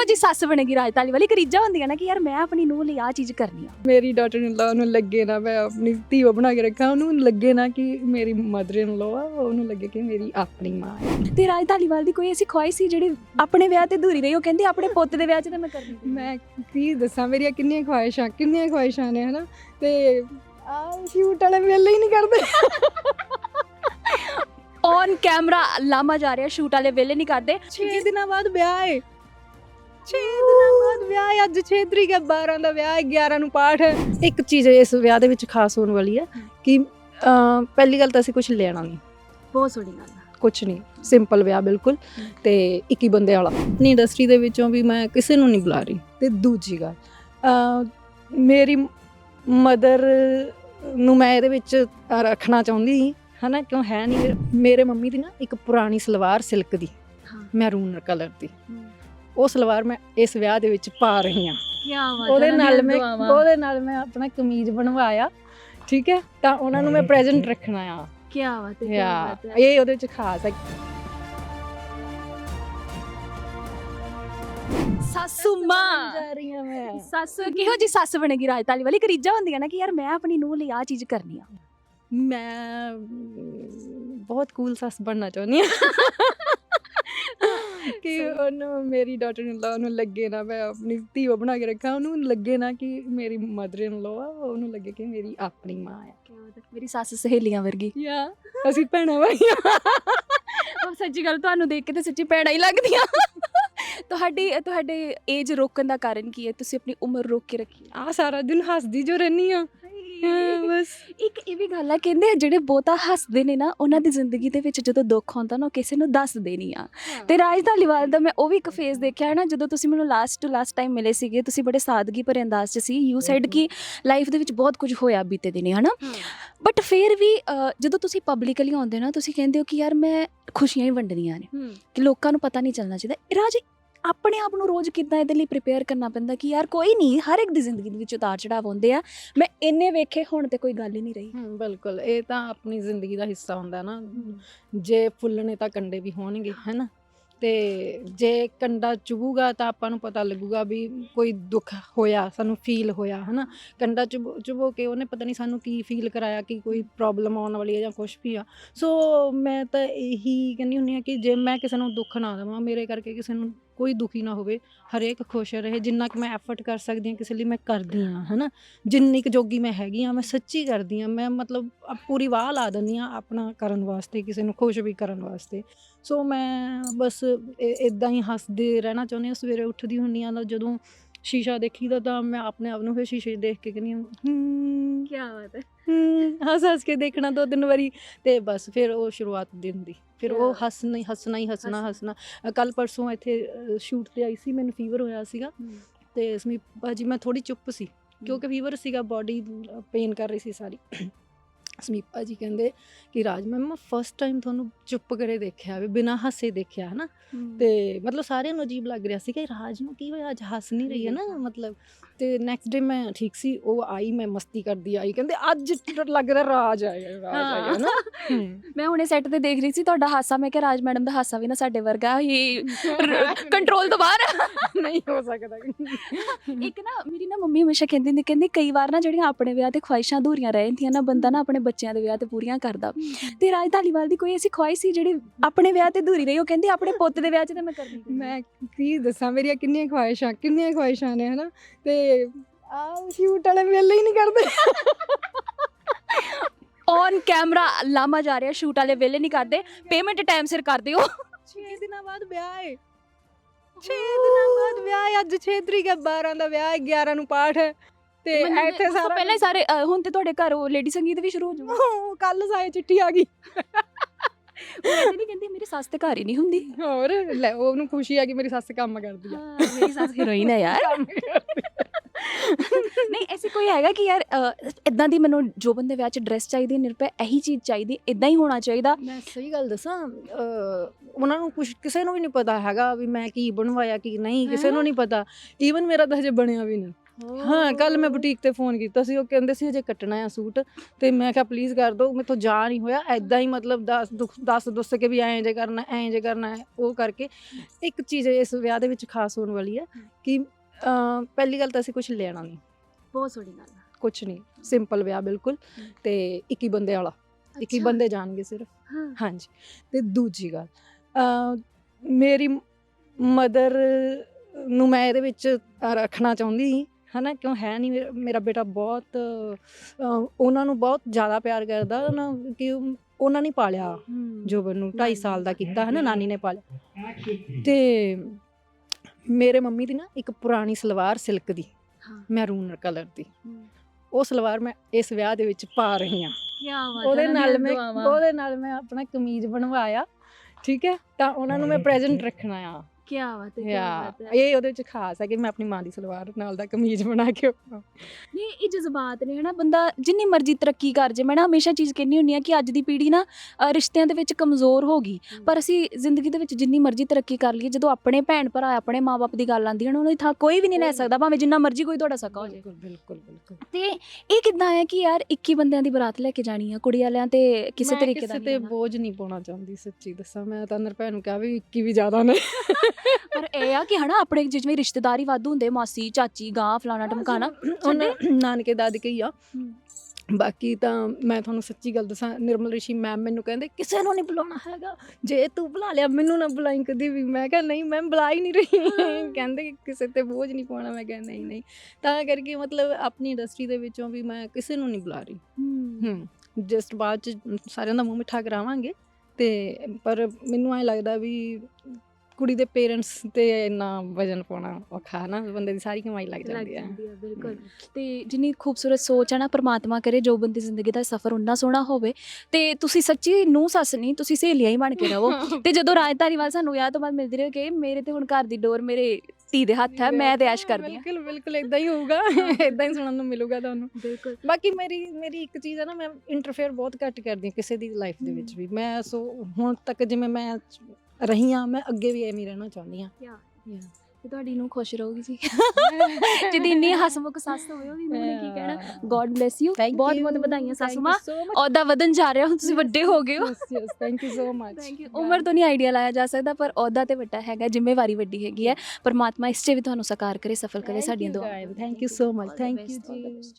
ਕਿਹੋ ਜੀ ਸੱਸ ਬਣੇਗੀ ਰਾਜਤਾਲੀ ਵਾਲੀ ਕਰੀਜਾ ਹੁੰਦੀਆਂ ਨਾ ਕਿ ਯਾਰ ਮੈਂ ਆਪਣੀ ਨੂੰਹ ਲਈ ਆ ਚੀਜ਼ ਕਰਨੀ ਆ। ਮੇਰੀ ਡਾਟਰ ਇਨ ਲਾ ਨੂੰ ਲੱਗੇ ਨਾ ਮੈਂ ਆਪਣੀ ਧੀਓ ਬਣਾ ਕੇ ਰੱਖਾਂ ਉਹਨੂੰ ਲੱਗੇ ਨਾ ਕਿ ਮੇਰੀ ਮਦਰ ਇਨ ਲਾ ਆ ਉਹਨੂੰ ਲੱਗੇ ਕਿ ਮੇਰੀ ਆਪਣੀ ਮਾਂ ਹੈ ਤੇ ਰਾਜਤਾਲੀ ਵਾਲ ਦੀ ਕੋਈ ਐਸੀ ਖੁਆਇਸ਼ ਸੀ ਜਿਹੜੀ ਆਪਣੇ ਵਿਆਹ ਤੇ ਅਧੂਰੀ ਰਹੀ? ਉਹ ਕਹਿੰਦੀ ਆਪਣੇ ਪੁੱਤ ਦੇ ਵਿਆਹ 'ਚ ਤਾਂ ਮੈਂ ਕਰਨੀ। ਮੈਂ ਕੀ ਦੱਸਾਂ ਮੇਰੀਆਂ ਕਿੰਨੀਆਂ ਖੁਆਇਸ਼ਾਂ ਕਿੰਨੀਆਂ ਖੁਆਇਸ਼ਾਂ ਨੇ ਹਨਾ? ਤੇ ਆ ਸ਼ੂਟ ਵਾਲੇ ਵੇਲੇ ਹੀ ਨਹੀਂ ਕਰਦੇ। ਔਨ ਕੈਮਰਾ ਲਾਮਾ ਜਾ ਰਿਹਾ ਸ਼ੂਟ ਵਾਲੇ ਵੇਲੇ ਨਹੀਂ ਕਰਦੇ। 6 ਦਿਨਾਂ ਬਾਅਦ ਵਿਆਹ ਹੈ 6 ਦਿਨਾਂ ਬਾਅਦ ਵਿਆਹ ਹੈ ਅੱਜ 6 ਤਰੀਕ ਹੈ 12 ਦਾ ਵਿਆਹ ਹੈ 11 ਨੂੰ ਪਾਠ। ਹੈ ਇੱਕ ਚੀਜ਼ ਇਸ ਵਿਆਹ ਦੇ ਵਿੱਚ ਖਾਸ ਹੋਣ ਵਾਲੀ ਹੈ ਕਿ ਅਮ, ਪਹਿਲੀ ਗੱਲ ਤਾਂ ਅਸੀਂ ਕੁਝ ਲੈਣਾ ਨਹੀਂ। ਬਹੁਤ ਸੋਹਣੀ ਗੱਲ ਆ। ਕੁਝ ਨਹੀਂ ਸਿੰਪਲ ਵਿਆਹ ਬਿਲਕੁਲ। ਤੇ 21 ਬੰਦੇ ਵਾਲਾ। ਨਹੀਂ ਇੰਡਸਟਰੀ ਦੇ ਵਿੱਚੋਂ ਵੀ ਮੈਂ ਕਿਸੇ ਨੂੰ ਨਹੀਂ ਬੁਲਾ ਰਹੀ। ਤੇ ਦੂਜੀ ਗੱਲ ਅਮ, ਮੇਰੀ ਮਦਰ ਨੂੰ ਮੈਂ ਇਹਦੇ ਵਿੱਚ ਰੱਖਣਾ ਚਾਹੁੰਦੀ ਸੀ। ਹਨਾ ਕਿਉਂ ਹੈ ਨਹੀਂ? ਮੇਰੇ- ਮੇਰੇ ਮੰਮੀ ਦੀ ਨਾ ਇੱਕ ਪੁਰਾਣੀ ਸਲਵਾਰ ਸਿਲਕ ਦੀ ਹਾਂ। ਮੈਰੂਨ ਕਲਰ ਦੀ। ਉਹ ਸਲਵਾਰ ਮੈਂ ਇਸ ਵਿਆਹ ਦੇ ਵਿੱਚ ਪਾ ਰਹੀ ਹਾਂ। ਕੀ ਬਾਤ ਉਹਦੇ ਨਾਲ ਮੈਂ ਉਹਦੇ ਨਾਲ ਮੈਂ ਆਪਣਾ ਕਮੀਜ਼ ਬਣਵਾਇਆ ਠੀਕ ਹੈ? ਤਾਂ ਉਹਨਾਂ ਨੂੰ ਮੈਂ ਪ੍ਰੈਜ਼ੈਂਟ ਰੱਖਣਾ ਆ। ਕੀ ਬਾਤ ਹੈ ਕੀ ਯਾ ਬਾਤ ਹੈ। ਇਹ ਉਹਦੇ ਵਿੱਚ ਖਾਸ ਹੈ। ਸਾਸੂ ਮਾਂ। ਜਾ ਰਹੀ ਹਾਂ ਮੈਂ। ਸੱਸ ਕਿਹੋ ਜੀ ਸੱਸ ਬਣੇਗੀ ਰਾਜਤਾਲੀ ਵਾਲੀ? ਕਰੀਜਾ ਹੁੰਦੀਆਂ ਨਾ ਕਿ ਯਾਰ ਮੈਂ ਆਪਣੀ ਨੂੰਹ ਲਈ ਆ ਚੀਜ਼ ਕਰਨੀ ਆ। ਮੈਂ ਬਹੁਤ ਕੂਲ ਸੱਸ ਬਣਨਾ ਚਾਹੁੰਦੀ ਹਾਂ। ਕਿ ਉਹਨੂੰ ਮੇਰੀ ਡਾਟਰ ਇਨ ਲਾ ਨੂੰ ਲੱਗੇ ਨਾ ਮੈਂ ਆਪਣੀ ਧੀਓ ਬਣਾ ਕੇ ਰੱਖਾਂ ਉਹਨੂੰ ਲੱਗੇ ਨਾ ਕਿ ਮੇਰੀ ਮਦਰ ਇਨ ਲਾ ਆ ਉਹਨੂੰ ਲੱਗੇ ਕਿ ਮੇਰੀ ਆਪਣੀ ਮਾਂ ਹੈ ਕੀ ਬਾਤ ਹੈ। ਮੇਰੀ ਸੱਸ ਸਹੇਲੀਆਂ ਵਰਗੀ। ਯਾ ਅਸੀਂ ਭੈਣਾਂ ਵਾਈਆਂ ਉਹ ਸੱਚੀ ਗੱਲ ਤੁਹਾਨੂੰ ਦੇਖ ਕੇ ਤੇ ਸੱਚੀ ਪੈੜਾ ਹੀ ਲੱਗਦੀਆਂ। ਤੁਹਾਡੀ ਤੁਹਾਡੇ ਏਜ ਰੋਕਣ ਦਾ ਕਾਰਨ ਕੀ ਹੈ? ਤੁਸੀਂ ਆਪਣੀ ਉਮਰ ਰੋਕ ਕੇ ਰੱਖੀ। ਆ ਸਾਰਾ ਦਿਨ ਹੱਸਦੀ ਜੋ ਰਹਿਨੀ ਆ। ਹਾਂ, ਬਸ ਇੱਕ ਇਹ ਵੀ ਗੱਲ ਆ ਕਹਿੰਦੇ ਆ ਜਿਹੜੇ ਬਹੁਤਾ ਹੱਸਦੇ ਨੇ ਨਾ ਉਹਨਾਂ ਦੀ ਜ਼ਿੰਦਗੀ ਦੇ ਵਿੱਚ ਜਦੋਂ ਦੁੱਖ ਆਉਂਦਾ ਨਾ ਉਹ ਕਿਸੇ ਨੂੰ ਦੱਸਦੇ ਨਹੀਂ ਆ। ਤੇ ਰਾਜ ਧਾਲੀਵਾਲ ਦਾ ਮੈਂ ਉਹ ਵੀ ਇੱਕ ਫੇਸ ਦੇਖਿਆ ਹੈ ਨਾ ਜਦੋਂ ਤੁਸੀਂ ਮੈਨੂੰ ਲਾਸਟ ਟੂ ਲਾਸਟ ਟਾਈਮ ਮਿਲੇ ਸੀਗੇ ਤੁਸੀਂ ਬੜੇ ਸਾਦਗੀ ਭਰੇ ਅੰਦਾਜ਼ 'ਚ ਸੀ ਯੂ ਸੈਡ ਕਿ ਲਾਈਫ ਦੇ ਵਿੱਚ ਬਹੁਤ ਕੁਝ ਹੋਇਆ ਬੀਤੇ ਦਿਨੇ ਹਨਾ? ਬਟ ਫਿਰ ਵੀ ਅ, ਜਦੋਂ ਤੁਸੀਂ ਪਬਲਿਕਲੀ ਆਉਂਦੇ ਹੋ ਨਾ ਤੁਸੀਂ ਕਹਿੰਦੇ ਹੋ ਕਿ ਯਾਰ ਮੈਂ ਖੁਸ਼ੀਆਂ ਹੀ ਵੰਡਣੀਆਂ ਨੇ। ਕਿ ਲੋਕਾਂ ਨੂੰ ਪਤਾ ਨਹੀਂ ਚੱਲਣਾ ਚਾਹੀਦਾ। ਰਾਜ ਆਪਣੇ ਆਪ ਨੂੰ ਰੋਜ਼ ਕਿੱਦਾਂ ਇਹਦੇ ਲਈ ਪ੍ਰਿਪੇਅਰ ਕਰਨਾ ਪੈਂਦਾ ਕਿ ਯਾਰ ਕੋਈ ਨਹੀਂ ਹਰ ਇੱਕ ਦੀ ਜ਼ਿੰਦਗੀ ਦੇ ਵਿੱਚ ਉਤਾਰ ਚੜਾਵ ਹੁੰਦੇ ਆ। ਮੈਂ ਇੰਨੇ ਵੇਖੇ ਹੁਣ ਤੇ ਕੋਈ ਗੱਲ ਹੀ ਨਹੀਂ ਰਹੀ। ਹਮ, ਬਿਲਕੁਲ ਇਹ ਤਾਂ ਆਪਣੀ ਜ਼ਿੰਦਗੀ ਦਾ ਹਿੱਸਾ ਹੁੰਦਾ ਨਾ। ਜੇ ਫੁੱਲਣੇ ਤਾਂ ਕੰਡੇ ਵੀ ਹੋਣਗੇ ਹੈਨਾ? ਤੇ ਜੇ ਕੰਡਾ ਚੁਭੂਗਾ ਤਾਂ ਆਪਾਂ ਨੂੰ ਪਤਾ ਲੱਗੂਗਾ ਵੀ ਕੋਈ ਦੁੱਖ ਹੋਇਆ ਸਾਨੂੰ ਫੀਲ ਹੋਇਆ ਹਨਾ? ਕੰਡਾ ਚੁਭ ਚੁਭੋ ਕੇ ਉਹਨੇ ਪਤਾ ਨਹੀਂ ਸਾਨੂੰ ਕੀ ਫੀਲ ਕਰਾਇਆ ਕਿ ਕੋਈ ਪ੍ਰੋਬਲਮ ਆਉਣ ਵਾਲੀ ਹੈ ਜਾਂ ਕੁਝ ਵੀ ਆ। ਸੋ ਮੈਂ ਤਾਂ ਇਹੀ ਕਹਿੰਦੀ ਹੁੰਦੀ ਆ ਕਿ ਜੇ ਮੈਂ ਕਿਸੇ ਨੂੰ ਦੁੱਖ ਨਾ ਦੇਵਾਂ ਮੇਰੇ ਕਰਕੇ ਕਿਸੇ ਨੂੰ ਕੋਈ ਦੁਖੀ ਨਾ ਹੋਵੇ, ਹਰੇਕ ਖੁਸ਼ ਰਹੇ, ਜਿੰਨਾ ਕਿ ਮੈਂ ਐਫਰਟ ਕਰ ਸਕਦੀ ਹਾਂ ਕਿਸੇ ਲਈ ਮੈਂ ਕਰਦੀ ਹਾਂ, ਹਨਾ? ਜਿੰਨੀ ਕੁ ਜੋਗੀ ਮੈਂ ਹੈਗੀ ਹਾਂ, ਮੈਂ ਸੱਚੀ ਕਰਦੀ ਹਾਂ, ਮੈਂ ਮਤਲਬ ਪੂਰੀ ਵਾਹ ਲਾ ਦਿੰਦੀ ਹਾਂ ਆਪਣਾ ਕਰਨ ਵਾਸਤੇ, ਕਿਸੇ ਨੂੰ ਖੁਸ਼ ਵੀ ਕਰਨ ਵਾਸਤੇ। ਸੋ ਮੈਂ ਬਸ ਇਦਾਂ ਹੀ ਹੱਸਦੇ ਰਹਿਣਾ ਚਾਹੁੰਦੀ ਹਾਂ, ਸਵੇਰੇ ਉੱਠਦੀ ਹੁੰਦੀ ਆ ਤਾਂ ਜਦੋਂ ਸ਼ੀਸ਼ਾ ਦੇਖੀਦਾ ਤਾਂ ਮੈਂ ਆਪਣੇ ਆਪ ਨੂੰ ਫਿਰ ਸ਼ੀਸ਼ੇ ਦੇਖ ਕੇ ਕਹਿੰਦੀ ਹਾਂ, ਹੂੰ ਕੀ ਬਾਤ ਹੈ। ਹੂੰ ਹੱਸ ਹੱਸ ਕੇ ਦੇਖਣਾ ਦੋ ਤਿੰਨ ਵਾਰੀ ਤੇ ਬਸ ਫਿਰ ਉਹ ਸ਼ੁਰੂਆਤ ਦਿਨ ਦੀ। ਫਿਰ ਉਹ ਕਿਆ ਹੱਸਣਾ ਹੀ ਹੱਸਣਾ ਹੀ ਹੱਸਣਾ ਹੱਸਣਾ। ਕੱਲ ਪਰਸੋਂ ਇੱਥੇ ਸ਼ੂਟ ਤੇ ਆਈ ਸੀ ਮੈਨੂੰ ਫੀਵਰ ਹੋਇਆ ਸੀਗਾ। ਤੇ ਸਮੀਪ ਭਾਜੀ ਮੈਂ ਥੋੜੀ ਚੁੱਪ ਸੀ ਕਿਉਂਕਿ ਫੀਵਰ ਸੀਗਾ ਬਾਡੀ ਪੇਨ ਕਰ ਰਹੀ ਸੀ ਸਾਰੀ। ਸਮੀਪ ਭਾਜੀ ਕਹਿੰਦੇ ਕਿ ਰਾਜ ਮੈਮ ਮੈਂ ਫਸਟ ਟਾਈਮ ਤੁਹਾਨੂੰ ਚੁੱਪ ਕਰੇ ਦੇਖਿਆ ਵੀ ਬਿਨਾਂ ਹੱਸੇ ਦੇਖਿਆ ਹੈ। ਨਾ ਤੇ ਮਤਲਬ ਸਾਰਿਆਂ ਨੂੰ ਅਜੀਬ ਲੱਗ ਰਿਹਾ ਸੀ ਕਿ ਰਾਜ ਨੂੰ ਕੀ ਹੋਇਆ ਅੱਜ ਹੱਸ ਨਹੀਂ ਰਹੀ ਹੈ ਨਾ ਮਤਲਬ। ਤੇ ਨੈਕਸਟ ਡੇ ਮੈਂ ਠੀਕ ਸੀ ਉਹ ਆਈ ਮੈਂ ਮਸਤੀ ਕਰਦੀ ਆਈ ਕਹਿੰਦੇ ਅੱਜ ਲੱਗ ਰਿਹਾ ਰਾਜ ਆਇਆ ਰਾਜ ਆਇਆ ਨਾ। ਮੈਂ ਹੁਣੇ ਸੈੱਟ ਤੇ ਦੇਖ ਰਹੀ ਸੀ ਤੁਹਾਡਾ ਹਾਸਾ ਮੈਂ ਕਿਹਾ ਰਾਜ ਮੈਡਮ ਦਾ ਹਾਸਾ ਵੀ ਨਾ ਸਾਡੇ ਵਰਗਾ ਹੀ ਕੰਟਰੋਲ ਤੋਂ ਬਾਹਰ। ਨਹੀਂ ਹੋ ਸਕਦਾ। ਇੱਕ ਨਾ ਮੰਮੀ ਹਮੇਸ਼ਾ ਕਹਿੰਦੀ ਹੁੰਦੀ ਕਹਿੰਦੀ ਕਈ ਵਾਰ ਨਾ ਜਿਹੜੀਆਂ ਆਪਣੇ ਵਿਆਹ ਤੇ ਖੁਆਇਸ਼ਾਂ ਅਧੂਰੀਆਂ ਰਹਿ ਜਾਂਦੀਆਂ ਨਾ ਬੰਦਾ ਨਾ ਆਪਣੇ ਬੱਚਿਆਂ ਦੇ ਵਿਆਹ ਤੇ ਪੂਰੀਆਂ ਕਰਦਾ। ਤੇ ਰਾਜ ਧਾਲੀਵਾਲ ਦੀ ਕੋਈ ਐਸੀ ਖੁਆਇਸ਼ ਸੀ ਜਿਹੜੀ ਆਪਣੇ ਵਿਆਹ ਤੇ ਅਧੂਰੀ ਰਹੀ ਉਹ ਕਹਿੰਦੀ ਆਪਣੇ ਪੁੱਤ ਦੇ ਵਿਆਹ 'ਚ ਤਾਂ ਮੈਂ ਕਰਨੀ। ਮੈਂ ਕੀ ਦੱਸਾਂ ਮੇਰੀਆਂ ਕਿੰਨੀਆਂ ਖੁਆਇਸ਼ਾਂ ਕਿੰਨੀਆਂ ਖੁਆਇਸ਼ਾਂ ਨੇ ਹਨਾ? ਤੇ ਆ ਸ਼ੂਟ ਵਾਲੇ ਵੇਲੇ ਹੀ ਨਹੀਂ ਕਰਦੇ। ਔਨ ਕੈਮਰਾ ਲਾਮਾ ਜਾ ਰਿਹਾ ਸ਼ੂਟ ਵਾਲੇ ਵੇਲੇ ਨਹੀਂ ਕਰਦੇ। ਪੇਮੈਂਟ ਟਾਈਮ ਸਿਰ ਕਰ ਦਿਓ। 6 ਦਿਨਾਂ ਬਾਅਦ ਵਿਆਹ ਹੈ 6 ਦਿਨਾਂ ਬਾਅਦ ਵਿਆਹ ਹੈ ਅੱਜ 6 ਤਰੀਕ ਹੈ 12 ਦਾ ਵਿਆਹ ਹੈ 11 ਨੂੰ ਪਾਠ ਹੈ। ਤੇ ਮੈਨੂੰ ਇੱਥੇ ਉਸ ਤੋਂ ਸਾਰਾ ਪਹਿਲਾਂ ਹੀ ਸਾਰੇ ਅ, ਹੁਣ ਤੇ ਤੁਹਾਡੇ ਘਰ ਉਹ ਲੇਡੀ ਸੰਗੀਤ ਵੀ ਸ਼ੁਰੂ ਹੋ ਜਾਊਗਾ। ਕੱਲ ਸਾਏ ਚਿੱਠੀ ਆ ਗਈ। ਉਹ ਇਹ ਨਹੀਂ ਕਹਿੰਦੀ ਮੇਰੀ ਸੱਸ ਤੇ ਘਰ ਹੀ ਨਹੀਂ ਹੁੰਦੀ। ਹੋਰ ਲੈ ਉਹਨੂੰ ਖੁਸ਼ੀ ਆ ਕਿ ਮੇਰੀ ਸੱਸ ਕੰਮ ਕਰਦੀ ਆ। ਮੇਰੀ ਸੱਸ ਹੀਰੋਇਨ ਹੈ ਯਾਰ। ਕੰਮ ਕਰਦੀ ਆ। ਨਹੀਂ ਐਸੀ ਕੋਈ ਹੈਗਾ ਕਿ ਯਾਰ ਇਦਾਂ ਦੀ ਮੈਨੂੰ ਜੋ ਬੰਦੇ ਵਿਆਹ 'ਚ ਡਰੈਸ ਚਾਹੀਦੀ ਨਿਰਪੈ ਇਹੀ ਚੀਜ਼ ਚਾਹੀਦੀ ਇਦਾਂ ਹੀ ਹੋਣਾ ਚਾਹੀਦਾ। ਮੈਂ ਸਹੀ ਗੱਲ ਦੱਸਾਂ ਅਹ, ਉਹਨਾਂ ਨੂੰ ਕੁਝ ਕਿਸੇ ਨੂੰ ਵੀ ਨਹੀਂ ਪਤਾ ਹੈਗਾ ਵੀ ਮੈਂ ਕੀ ਬਣਵਾਇਆ ਕੀ ਨਹੀਂ ਕਿਸੇ ਨੂੰ ਨਹੀਂ ਪਤਾ। ਈਵਨ ਮੇਰਾ ਤਾਂ ਹਜੇ ਬਣਿਆ ਵੀ ਨਹੀਂ। ਹਾਂ ਕੱਲ ਮੈਂ ਬੁਟੀਕ ਤੇ ਫੋਨ ਕੀਤਾ ਸੀ ਉਹ ਕਹਿੰਦੇ ਸੀ ਅਜੇ ਕੱਟਣਾ ਆ ਸੂਟ ਤੇ ਮੈਂ ਕਿਹਾ ਪਲੀਜ਼ ਕਰ ਦਿਓ ਮੇਥੋਂ ਜਾ ਨਹੀਂ ਹੋਇਆ। ਐਦਾਂ ਹੀ ਮਤਲਬ ਦੱਸ ਦੁੱਖ- ਦੱਸ ਦੁੱਸ ਕੇ ਵੀ ਐਂ ਜੇ ਕਰਨਾ ਐਂ ਜੇ ਕਰਨਾ ਹੈ। ਉਹ ਕਰਕੇ ਇੱਕ ਚੀਜ਼ ਇਸ ਵਿਆਹ ਦੇ ਵਿੱਚ ਖਾਸ ਹੋਣ ਵਾਲੀ ਹੈ। ਕਿ ਪਹਿਲੀ ਗੱਲ ਤਾਂ ਅਸੀਂ ਕੁਝ ਲੈਣਾ ਨਹੀਂ। ਬਹੁਤ ਸੋਹਣੀ ਗੱਲ ਕੁਝ ਨਹੀਂ ਸਿੰਪਲ ਵਿਆਹ ਬਿਲਕੁਲ ਤੇ 21 ਬੰਦੇ ਵਾਲਾ 21 ਅੱਛਾ। ਬੰਦੇ ਜਾਣਗੇ ਸਿਰਫ। ਹਾਂਜੀ ਤੇ ਦੂਜੀ ਗੱਲ ਅ ਮੇਰੀ ਮਦਰ ਨੂੰ ਮੈਂ ਇਹਦੇ ਵਿੱਚ ਰੱਖਣਾ ਚਾਹੁੰਦੀ ਸੀ ਹਨਾ ਕਿਉਂ ਹੈ ਨਹੀਂ ਮੇਰਾ- ਮੇਰਾ ਬੇਟਾ ਬਹੁਤ ਅ, ਉਹਨਾਂ ਨੂੰ ਬਹੁਤ ਜ਼ਿਆਦਾ ਪਿਆਰ ਕਰਦਾ ਨਾ ਕਿ ਉਹ- ਉਹਨਾਂ ਨੇ ਪਾਲਿਆ ਜੋਬਨ ਨੂੰ 2.5 ਨਾਨੀ ਸਾਲ ਦਾ ਕੀਤਾ ਹੈ ਨਾ ਨਾਨੀ ਨੇ ਪਾਲਿਆ। ਤੇ ਮੇਰੇ ਮੰਮੀ ਦੀ ਨਾ ਇੱਕ ਪੁਰਾਣੀ ਸਲਵਾਰ ਸਿਲਕ ਦੀ ਮੈਰੂਨ ਕਲਰ ਦੀ। ਉਹ ਸਲਵਾਰ ਮੈਂ ਇਸ ਵਿਆਹ ਦੇ ਵਿੱਚ ਪਾ ਰਹੀ ਹਾਂ। ਕਿਆ ਬਾਤ ਉਹਦੇ ਨਾਲ ਮੈਂ। ਉਹਦੇ ਨਾਲ ਮੈਂ ਆਪਣਾ ਕਮੀਜ਼ ਬਣਵਾਇਆ। ਠੀਕ ਹੈ? ਤਾਂ ਉਹਨਾਂ ਨੂੰ ਮੈਂ ਪ੍ਰੈਜ਼ੈਂਟ ਰੱਖਣਾ ਆ। ਕਿਆ ਬਾਤ ਹੈ ਕਿਆ ਯਾ ਬਾਤ ਹੈ। ਇਹ ਉਹਦੇ ਵਿੱਚ ਖਾਸ ਹੈ ਕਿ ਮੈਂ ਆਪਣੀ ਮਾਂ ਦੀ ਸਲਵਾਰ ਨਾਲ ਦਾ ਕਮੀਜ਼ ਬਣਾ ਕੇ ਪਾਵਾਂ। ਨਹੀਂ ਇਹ ਜਜ਼ਬਾਤ ਨੇ ਹਨਾ ਬੰਦਾ ਜਿੰਨੀ ਮਰਜ਼ੀ ਤਰੱਕੀ ਕਰ ਜੇ ਮੈਂ ਨਾ ਹਮੇਸ਼ਾ ਚੀਜ਼ ਕਹਿੰਦੀ ਹੁੰਨੀ ਆ ਕਿ ਅੱਜ ਦੀ ਪੀੜ੍ਹੀ ਨਾ ਅ, ਰਿਸ਼ਤਿਆਂ ਦੇ ਵਿੱਚ ਕਮਜ਼ੋਰ ਹੋ ਗਈ ਪਰ ਅਸੀਂ ਜ਼ਿੰਦਗੀ ਦੇ ਵਿੱਚ ਜਿੰਨੀ ਮਰਜ਼ੀ ਤਰੱਕੀ ਕਰ ਲਈਏ ਜਦੋਂ ਆਪਣੇ ਭੈਣ ਭਰਾ ਆਪਣੇ ਮਾਪੇ ਦੀ ਗੱਲ ਆਉਂਦੀ ਹੈ ਨਾ ਉਹਨਾਂ ਦੀ ਥਾਂ ਕੋਈ ਵੀ ਨਹੀਂ ਲੈ ਸਕਦਾ ਭਾਵੇਂ ਜਿੰਨਾ ਮਰਜ਼ੀ ਕੋਈ ਤੁਹਾਡਾ ਸਕਾ ਹੋ ਜਾਏ। ਬਿਲਕੁਲ ਬਿਲਕੁਲ ਬਿਲਕੁਲ। ਤੇ ਇਹ ਕਿੱਦਾਂ ਹੈ ਕਿ ਯਾਰ 21 ਬੰਦਿਆਂ ਦੀ ਬਰਾਤ ਲੈ ਕੇ ਜਾਣੀ ਆ ਕੁੜੀ ਵਾਲਿਆਂ ਤੇ ਕਿਸੇ ਮੈਂ ਤਰੀਕੇ ਦਾ ਕਿਸੇ ਨਹੀਂ ਤੇ। ਬੋਝ ਨਹੀਂ ਪਾਉਣਾ ਚਾਹੁੰਦੀ ਸੱਚੀ ਦੱਸਾਂ ਮੈਂ ਤਾਂ ਅੰਦਰ ਭੈਣ ਨੂੰ ਕਿਹਾ ਵੀ 21 ਵੀ ਜ਼ਿਆਦਾ ਨੇ। ਪਰ ਇਹ ਆ ਕਿ ਹਨਾ ਆਪਣੇ ਜਿਵੇਂ ਰਿਸ਼ਤੇਦਾਰੀ ਵਾਧੂ ਹੁੰਦੇ ਮਾਸੀ ਚਾਚੀ ਗਾਂ ਫਲਾਣਾ ਟਮਕਾਣਾ ਉਹਨਾਂ ਨਾਨਕੇ ਦਾਦਕੇ ਹੀ ਆ। ਬਾਕੀ ਤਾਂ ਮੈਂ ਤੁਹਾਨੂੰ ਸੱਚੀ ਗੱਲ ਦੱਸਾਂ ਨਿਰਮਲ ਰਿਸ਼ੀ ਮੈਮ ਮੈਨੂੰ ਕਹਿੰਦੇ ਕਿਸੇ ਨੂੰ ਨਹੀਂ ਬੁਲਾਉਣਾ ਹੈਗਾ। ਜੇ ਤੂੰ ਬੁਲਾ ਲਿਆ ਮੈਨੂੰ ਨਾ ਬੁਲਾਈ ਕਦੀ ਵੀ। ਮੈਂ ਕਿਹਾ ਨਹੀਂ ਮੈਂ ਬੁਲਾ ਹੀ ਨਹੀਂ ਰਹੀ ਕਹਿੰਦੇ ਕਿਸੇ ਤੇ ਬੋਝ ਨਹੀਂ ਪਾਉਣਾ। ਮੈਂ ਕਿਹਾ ਨਹੀਂ ਨਹੀਂ। ਤਾਂ ਕਰਕੇ ਮਤਲਬ ਆਪਣੀ ਇੰਡਸਟਰੀ ਦੇ ਵਿੱਚੋਂ ਵੀ ਮੈਂ ਕਿਸੇ ਨੂੰ ਨਹੀਂ ਬੁਲਾ ਰਹੀ। ਹੂੰ। ਜਸਟ ਬਾਅਦ ਚ ਸਾਰਿਆਂ ਦਾ ਮੂੰਹ ਮਿੱਠਾ ਕਰਾਵਾਂਗੇ। ਤੇ ਪਰ ਮੈਨੂੰ ਐ ਲੱਗਦਾ ਵੀ ਕੁੜੀ ਦੇ ਪੇਰੈਂਟਸ ਤੇ ਇੰਨਾ ਵਜਨ ਪਾਉਣਾ ਔਖਾ ਨਾ ਬੰਦੇ ਦੀ ਸਾਰੀ ਕਮਾਈ ਲੱਗ ਜਾਂਦੀ ਹੈ। ਬਿਲਕੁਲ। ਤੇ ਜਿੰਨੀ ਖੂਬਸੂਰਤ ਸੋਚ ਹੈ ਨਾ ਪ੍ਰਮਾਤਮਾ ਕਰੇ ਜੋ ਬੰਦੀ ਜ਼ਿੰਦਗੀ ਦਾ ਸਫ਼ਰ ਉਨਾ ਸੋਹਣਾ ਹੋਵੇ ਤੇ ਤੁਸੀਂ ਸੱਚੀ ਨੂੰ ਸੱਸ ਨਹੀਂ ਤੁਸੀਂ ਸਹੇਲੀਆਂ ਹੀ ਬਣ ਕੇ ਰਹੋ। ਤੇ ਜਦੋਂ ਰਾਜਧਾਨੀ ਵਾਲ ਸਾਨੂੰ ਵਿਆਹ ਤੋਂ ਬਾਅਦ ਮਿਲਦੀ ਰਹੇ ਕਿ ਮੇਰੇ ਤੇ ਹੁਣ ਘਰ ਦੀ ਡੋਰ ਮੇਰੇ ਧੀ ਦੇ ਹੱਥ ਹੈ ਮੈਂ ਤੇ ਐਸ਼ ਕਰਦੀ ਹਾਂ। ਬਿਲਕੁਲ ਬਿਲਕੁਲ ਇਦਾਂ ਹੀ ਹੋਊਗਾ। ਇਦਾਂ ਹੀ ਸੁਣਨ ਨੂੰ ਮਿਲੂਗਾ ਤੁਹਾਨੂੰ। ਬਿਲਕੁਲ। ਬਾਕੀ ਮੇਰੀ ਮੇਰੀ ਇੱਕ ਚੀਜ਼ ਹੈ ਨਾ ਮੈਂ ਇੰਟਰਫੇਅਰ ਬਹੁਤ ਘੱਟ ਕਰਦੀ ਹਾਂ ਕਿਸੇ ਦੀ ਲਾਈਫ ਦੇ ਵਿੱਚ ਵੀ। ਮੈਂ ਸੋ ਹੁਣ ਤੱਕ ਜਿਵੇਂ ਮੈਂ ਰਹੀ ਹਾਂ ਮੈਂ ਅੱਗੇ ਵੀ ਐਵੇਂ ਹੀ ਰਹਿਣਾ ਚਾਹੁੰਦੀ ਹਾਂ। ਤੇ ਤੁਹਾਡੀ ਨੂੰ ਖੁਸ਼ ਰਹੂਗੀ ਜੀ। ਜਿਹਦੀ ਇੰਨੀ ਹਸਮੁਖ ਸੱਸ ਹੋਵੇ ਉਹਦੀ ਨੂੰ ਨੇ ਕੀ ਕਹਿਣਾ? ਗੋਡ ਬlesਸ ਯੂ ਬਹੁਤ ਬਹੁਤ ਵਧਾਈਆਂ ਸਾਸੂ ਮਾਂ ਅਹੁਦਾ ਵਧਨ ਜਾ ਰਿਹਾ ਹੁਣ ਤੁਸੀਂ ਵੱਡੇ ਹੋ ਗਏ ਹੋ। Thank you so much thank you ਉਮਰ ਤੋਂ ਨਹੀਂ ਆਈਡੀਆ ਲਾਇਆ ਜਾ ਸਕਦਾ ਪਰ ਅਹੁਦਾ ਤੇ ਵੱਡਾ ਹੈਗਾ ਜ਼ਿੰਮੇਵਾਰੀ ਵੱਡੀ ਹੈਗੀ ਹੈ। ਪਰਮਾਤਮਾ ਇਸ 'ਚ ਵੀ ਤੁਹਾਨੂੰ ਸਾਕਾਰ ਕਰੇ ਸਫਲ ਕਰੇ ਸਾਡੀਆਂ ਦੁਆਵਾਂ thank you so much thank you ਜੀ.